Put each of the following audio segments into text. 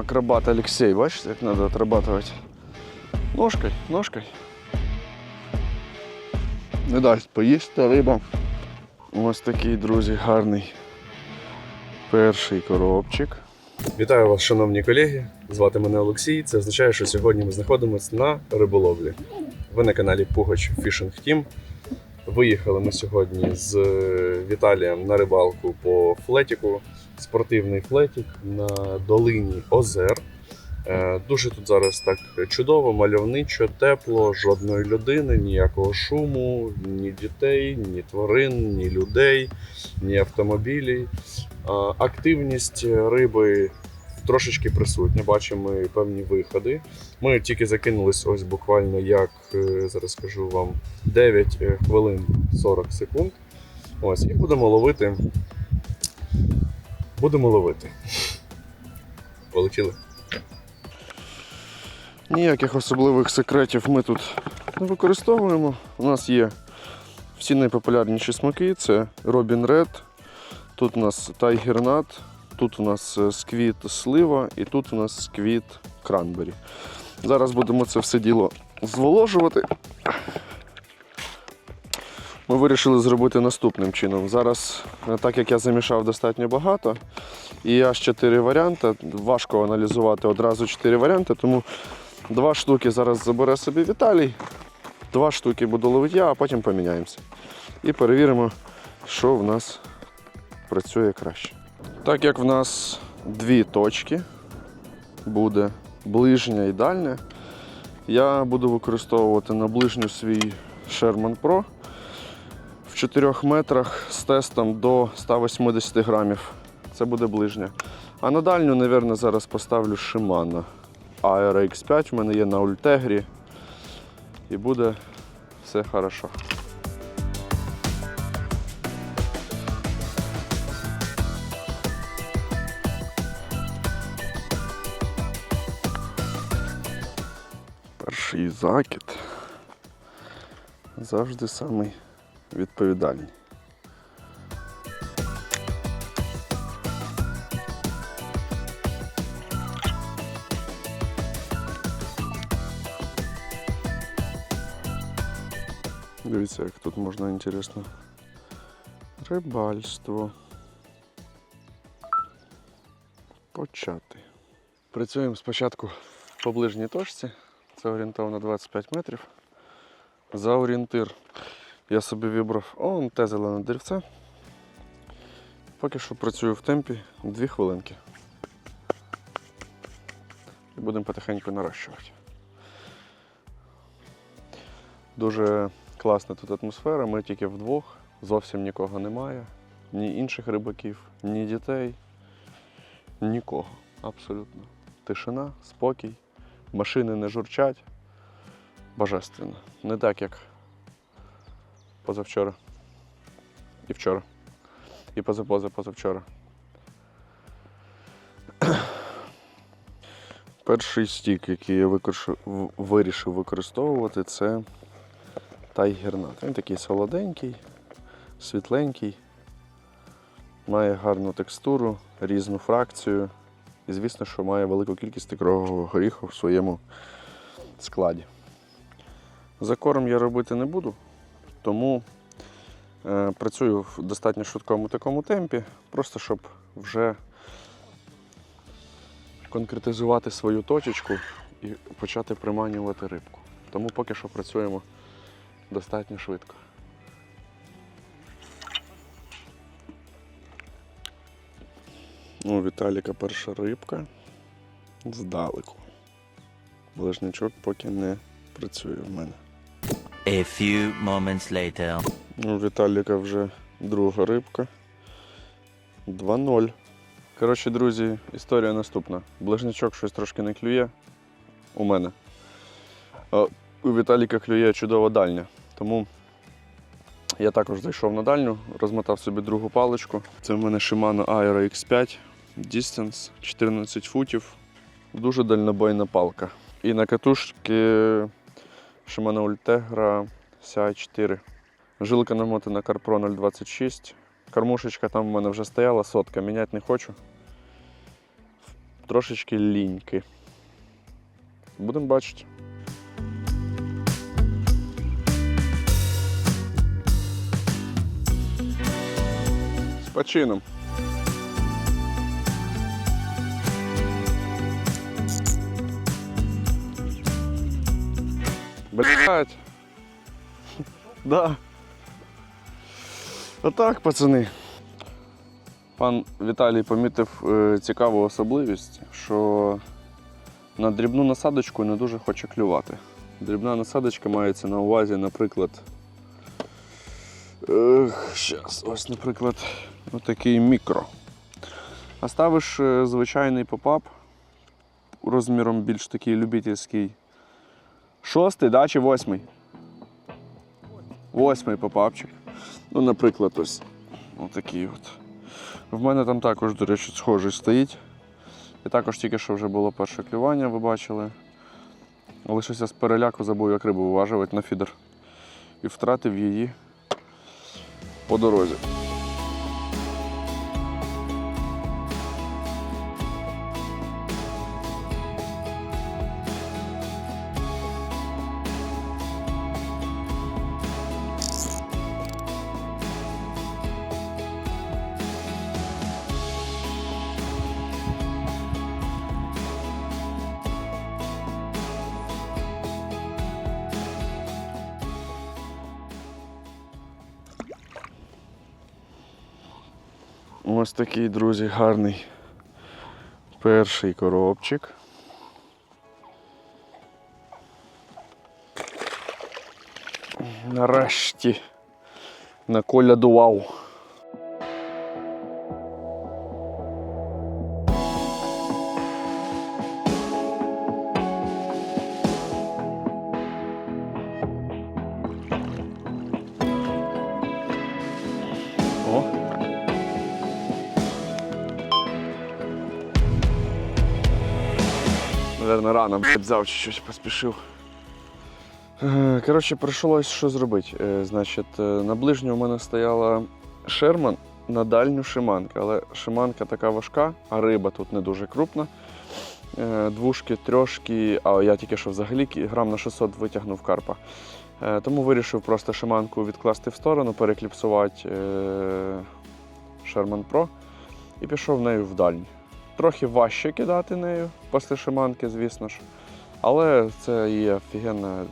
Акробат Алексей, бачите, як треба отрабатувати? Ножкой, ножкой. Не дасть поїсти риба. Ось такий, друзі, гарний перший коробчик. Вітаю вас, шановні колеги. Звати мене Олексій. Це означає, що сьогодні ми знаходимося на риболовлі. Ви на каналі Пугач Fishing Team. Виїхали ми сьогодні з Віталієм на рибалку по флетіку. Спортивний флетік на долині Озер. Е, Дуже тут зараз так чудово, мальовничо, тепло, жодної людини, ніякого шуму, ні дітей, ні тварин, ні людей, ні автомобілів. Активність риби трошечки присутня, бачимо певні виходи. Ми тільки закинулись ось буквально як е, зараз скажу вам 9 хвилин 40 секунд. Ось, і будемо ловити. Будемо ловити. Полетіли. Ніяких особливих секретів ми тут не використовуємо. У нас є всі найпопулярніші смаки: це Robin Red, тут у нас Tiger Nut, тут у нас е, сквіт слива і тут у нас сквіт кранбері. Зараз будемо це все діло зволожувати. Ми вирішили зробити наступним чином. Зараз, е, так як я замішав достатньо багато, і аж чотири варіанти, важко аналізувати одразу чотири варіанти, тому Два штуки зараз забере собі Віталій, два штуки буду ловити я, а потім поміняємося. І перевіримо, що в нас працює краще. Так як в нас дві точки буде ближня і дальня, я буду використовувати на ближню свій Sherman Pro в 4 метрах з тестом до 180 грамів. Це буде ближня. А на дальню, мабуть, зараз поставлю Shimano. Aero X5 в мене є на Ультегрі. І буде все хорошо. Закид завжди самий відповідальний. Дивіться, як тут можна інтересно. Рибальство. Почати. Працюємо спочатку по ближній точці. Це орієнтовно 25 метрів. За орієнтир я собі вибрав он те зелене деревце. Поки що працюю в темпі 2 хвилинки. І будемо потихеньку нарощувати. Дуже класна тут атмосфера, ми тільки вдвох, зовсім нікого немає, ні інших рибаків, ні дітей, нікого. Абсолютно. Тишина, спокій, машини не журчать. Божественно. Не так, як позавчора. І вчора. І позапоза позавчора. Перший стік, який я викорш- вирішив використовувати, це тайгернат. Він такий солоденький, світленький, має гарну текстуру, різну фракцію. І звісно, що має велику кількість ікрового горіху в своєму складі. Закорм я робити не буду, тому е, працюю в достатньо швидкому такому темпі, просто щоб вже конкретизувати свою точечку і почати приманювати рибку. Тому поки що працюємо достатньо швидко. Ну, Віталіка перша рибка здалеку. Ближнячок поки не працює в мене. A few moments later. У Віталіка вже друга рибка. 2-0. Коротше, друзі, історія наступна. Ближнячок щось трошки не клює у мене. А у Віталіка клює чудова дальня. Тому я також зайшов на дальню, розмотав собі другу паличку. Це в мене Shimano Aero X5 Distance 14 футів. Дуже дальнобойна палка. І на катушки Shimano Ultegra CI4. Жилка намотана Carpro 026. Кормушечка там в мене вже стояла, сотка, міняти не хочу. трошечки ліньки. Будемо бачити. З. Блять. Да. Отак, пацани. Пан Віталій помітив е, цікаву особливість, що на дрібну насадочку не дуже хоче клювати. Дрібна насадочка мається на увазі, наприклад. Ех, щас, ось, наприклад, отакий мікро. А ставиш е, звичайний попап розміром більш такий любительський. Шостий, да, чи восьмий? Восьмий попапчик. Ну, наприклад, ось отакий от. В мене там також, до речі, схожий стоїть. І також тільки що вже було перше клювання, ви бачили. Але щось я з переляку забув, як рибу виважувати на фідер. І втратив її по дорозі. Такий, друзі, гарний перший коробчик. Нарешті наколядував. Рано чи щось поспішив. Е, Коротше, прийшлось що зробити. Е, Значить, е, на ближню у мене стояла Шерман, на дальню шиманка. Але шиманка така важка, а риба тут не дуже крупна. Двушки, трьошки, а я тільки що взагалі грам на 600 витягнув карпа. Тому вирішив просто шиманку відкласти в сторону, перекліпсувати Sherman Pro і пішов нею в дальню. Трохи важче кидати нею після шиманки, звісно ж. Але це і офігенна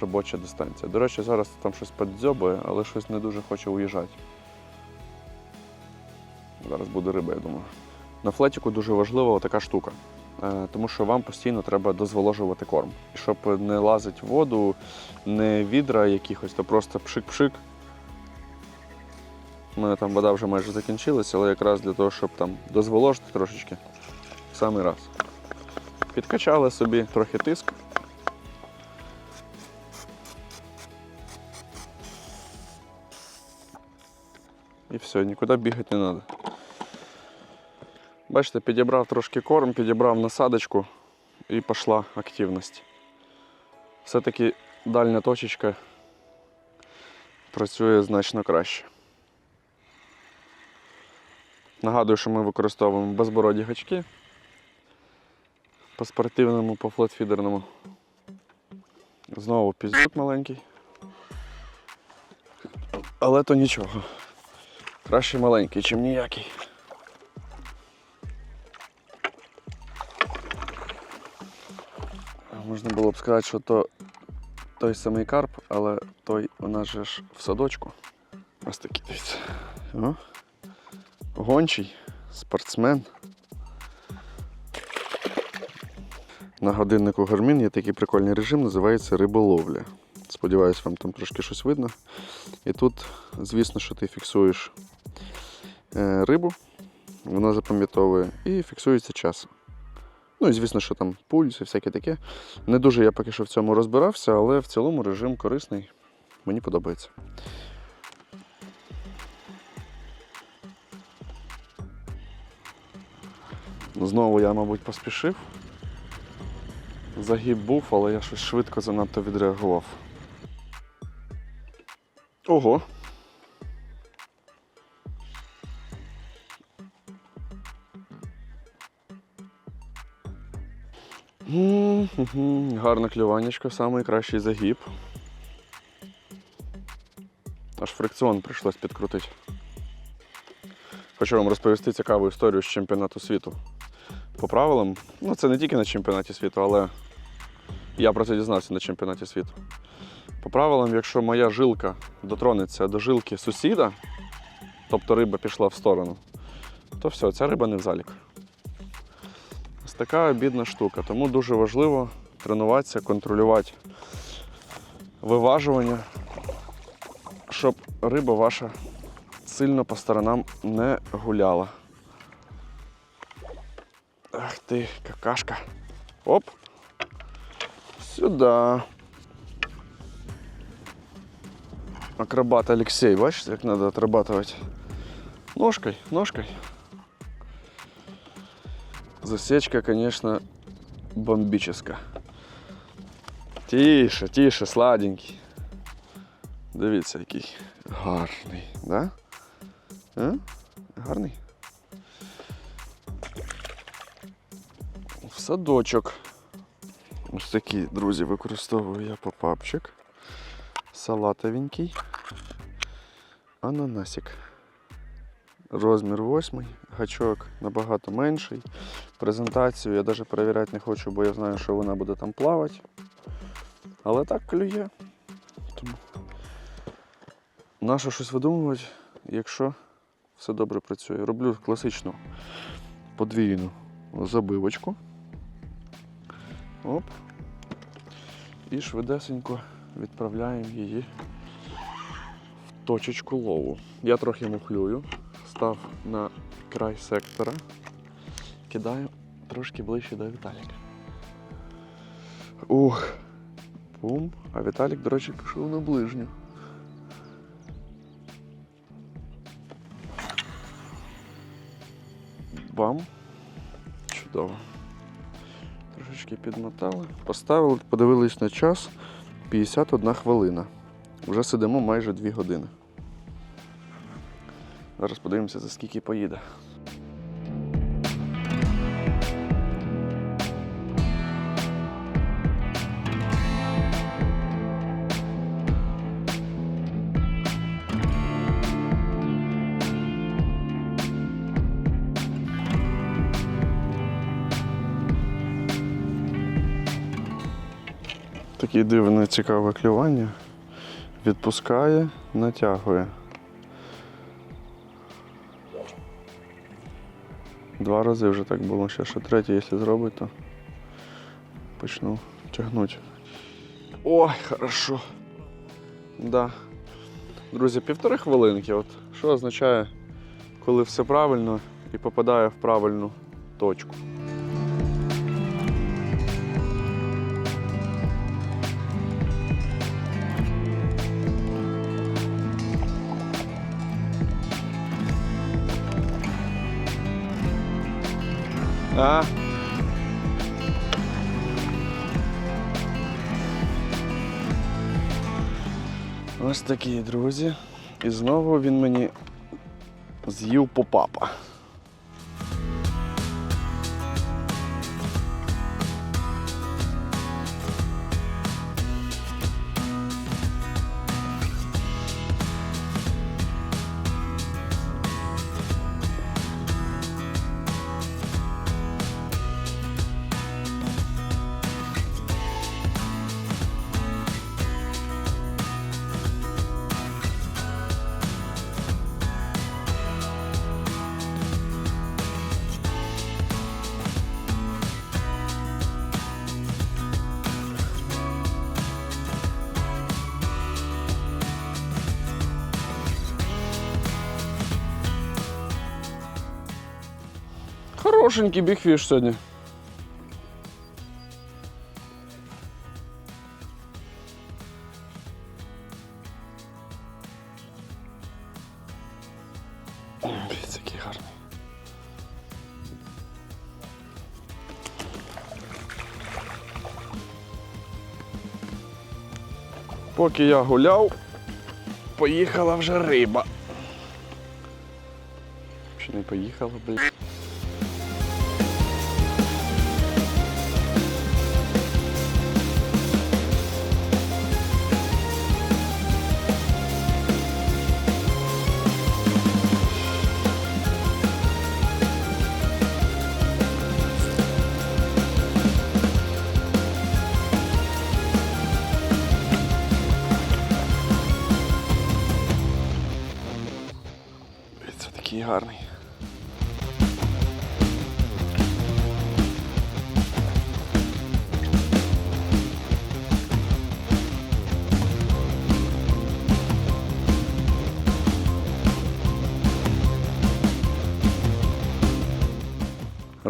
робоча дистанція. До речі, зараз там щось піддзьобує, але щось не дуже хоче уїжджати. Зараз буде риба, я думаю. На флетіку дуже важлива така штука, е, тому що вам постійно треба дозволожувати корм. І щоб не лазить воду, не відра якихось, то просто пшик-пшик. У мене там вода вже майже закінчилася, але якраз для того, щоб там дозволожити трошечки, в самий раз. Підкачали собі трохи тиск. І все, нікуди бігати не треба. Бачите, підібрав трошки корм, підібрав насадочку і пішла активність. Все-таки дальня точечка працює значно краще. Нагадую, що ми використовуємо безбороді гачки по спортивному, по флетфідерному. Знову піздюк маленький. Але то нічого. Краще маленький, чим ніякий. Можна було б сказати, що то той самий карп, але той у нас же ж в садочку. Ось такий дивіться. Гончий, спортсмен. На годиннику Garmin є такий прикольний режим, називається риболовля. Сподіваюсь, вам там трошки щось видно. І тут, звісно, що ти фіксуєш е, рибу, вона запам'ятовує і фіксується час. Ну і звісно, що там пульс і всяке таке. Не дуже я поки що в цьому розбирався, але в цілому режим корисний. Мені подобається. Знову я, мабуть, поспішив. Загиб був, але я щось швидко занадто відреагував. Ого. Гарне клюванечко, найкращий загіб. Аж фрикціон прийшлось підкрутити. Хочу вам розповісти цікаву історію з чемпіонату світу. По правилам, ну це не тільки на чемпіонаті світу, але я про це дізнався на чемпіонаті світу. По правилам, якщо моя жилка дотронеться до жилки сусіда, тобто риба пішла в сторону, то все, ця риба не в залік. Ось така бідна штука. Тому дуже важливо тренуватися, контролювати виважування, щоб риба ваша сильно по сторонам не гуляла. Ти, какашка. Оп. Сюда. Акробат Алексей, бачите, як треба отрабатывать? Ножкой, ножкой. Засечка, конечно, бомбическая. Тише, тише, сладенький. Дивіться, який гарний, да? А? Гарний. Садочок. Ось такий, друзі, використовую я попапчик. Салатовенький. Ананасик. Розмір восьмий, гачок набагато менший. Презентацію я навіть перевіряти не хочу, бо я знаю, що вона буде там плавати. Але так клює. Тому нащо щось видумувати, якщо все добре працює. Роблю класичну подвійну забивочку. Оп. І швидесенько відправляємо її в точечку лову. Я трохи мухлюю, став на край сектора, кидаю трошки ближче до Віталіка. Ух. Бум. А Віталік, до речі, пішов на ближню. Бам. Чудово. Трошечки підмотали. Поставили, подивились на час 51 хвилина. Вже сидимо майже 2 години. Зараз подивимося, за скільки поїде. Таке дивне цікаве клювання. Відпускає, натягує. Два рази вже так було. Ще ще третє, якщо зробить, то почну тягнути. Ой, хорошо. Да. Друзі, півтори хвилинки. От, що означає, коли все правильно і попадає в правильну точку. А? Ось такі, друзі. І знову він мені з'їв попапа. Хорошенький бігфіш сьогодні. Поки я гуляв, поїхала вже риба. Чи не поїхала, блядь?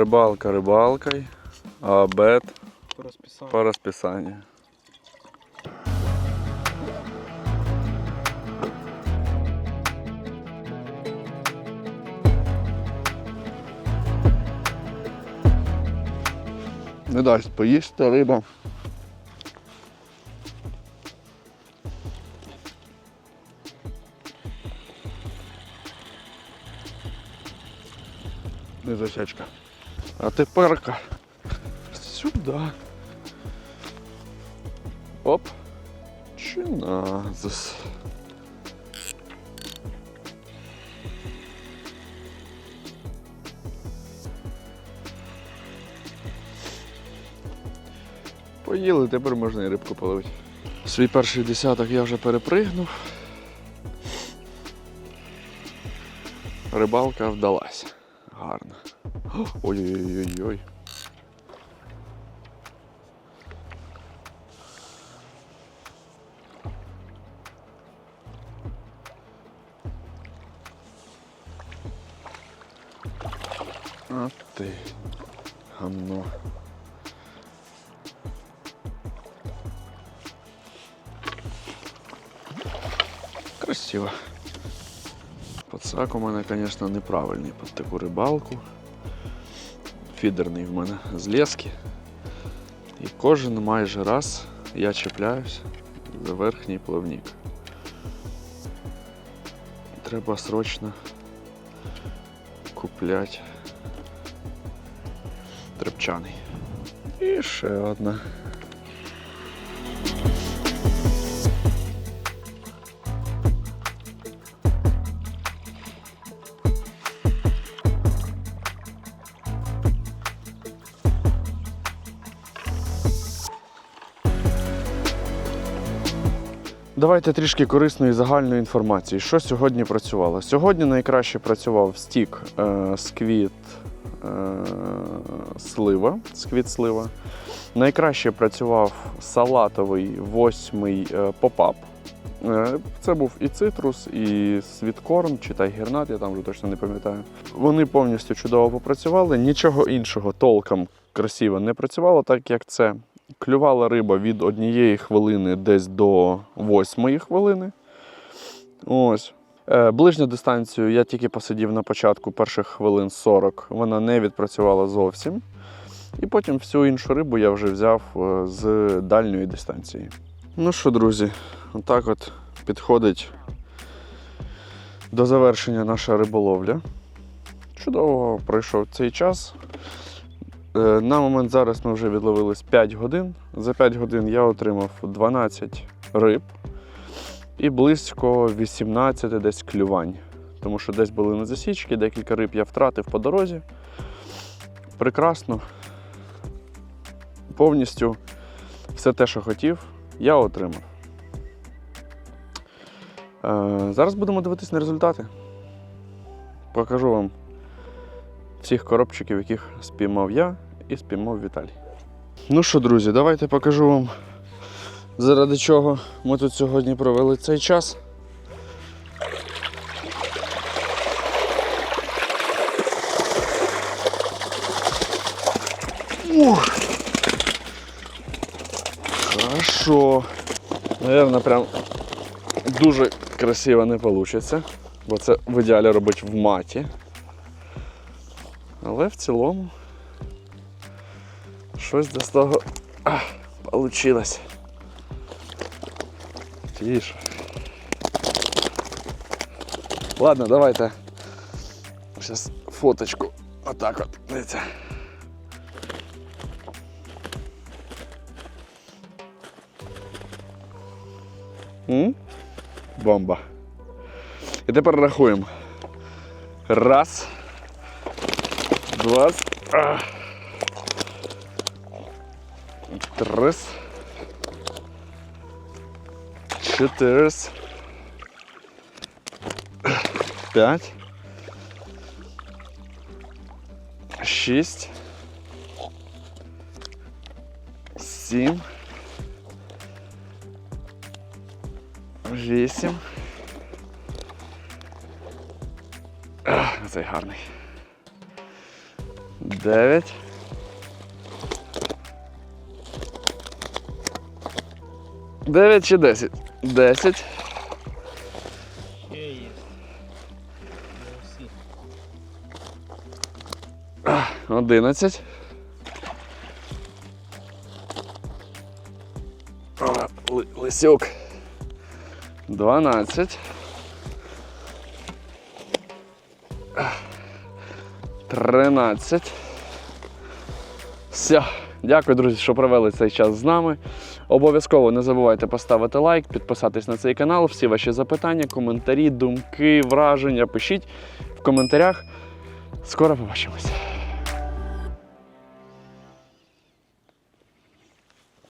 Рибалка рибалкой, а обед По расписанию. по расписанию. Не дасть поїсти риба. Не засечка. А теперка сюди. Оп. Чиназис. Поїли, тепер можна і рибку половити. Свій перший десяток я вже перепригнув. Рибалка вдалась. Ой-ой-ой-ой. А ти. Гамно. Красиво. Подсак у мене, звісно, неправильний під таку рибалку. Фідерний в мене з лески. І кожен майже раз я чіпляюсь за верхній плавник. Треба срочно купляти трепчаний. І ще одна. Давайте трішки корисної загальної інформації. Що сьогодні працювало? Сьогодні найкраще працював стік е, сквіт е, слива. Сквіт слива. Найкраще працював салатовий восьмий е, попап. Е, Це був і цитрус, і світкорн, чи тайгернат, я там вже точно не пам'ятаю. Вони повністю чудово попрацювали. Нічого іншого толком красиво не працювало, так як це клювала риба від однієї хвилини десь до восьмої хвилини. Ось. Е, Ближню дистанцію я тільки посидів на початку перших хвилин 40, вона не відпрацювала зовсім. І потім всю іншу рибу я вже взяв е, з дальньої дистанції. Ну що, друзі, отак от підходить до завершення наша риболовля. Чудово пройшов цей час. Е, На момент зараз ми вже відловились 5 годин. За 5 годин я отримав 12 риб і близько 18 десь клювань. Тому що десь були на засічки, декілька риб я втратив по дорозі. Прекрасно. Повністю все те, що хотів, я отримав. Е, Зараз будемо дивитися на результати. Покажу вам всіх коробчиків, яких спіймав я і спіймав Віталій. Ну що, друзі, давайте покажу вам, заради чого ми тут сьогодні провели цей час. Ух! Хорошо. Наверно, прям дуже красиво не вийде, бо це в ідеалі робити в маті. Але в цілому щось до того вийшло. Тише. Ладно, давайте. Зараз фоточку. Отак от. Дивіться. М? Бомба. І тепер рахуємо. Раз. Два. Три. Чотири. П'ять. шість. Сім. Вісім. Цей гарний. Дев'ять. Дев'ять чи десять? Десять. Одинадцять. Лисюк. Дванадцять. Тринадцять. Все. Дякую, друзі, що провели цей час з нами. Обов'язково не забувайте поставити лайк, підписатись на цей канал. Всі ваші запитання, коментарі, думки, враження пишіть в коментарях. Скоро побачимося.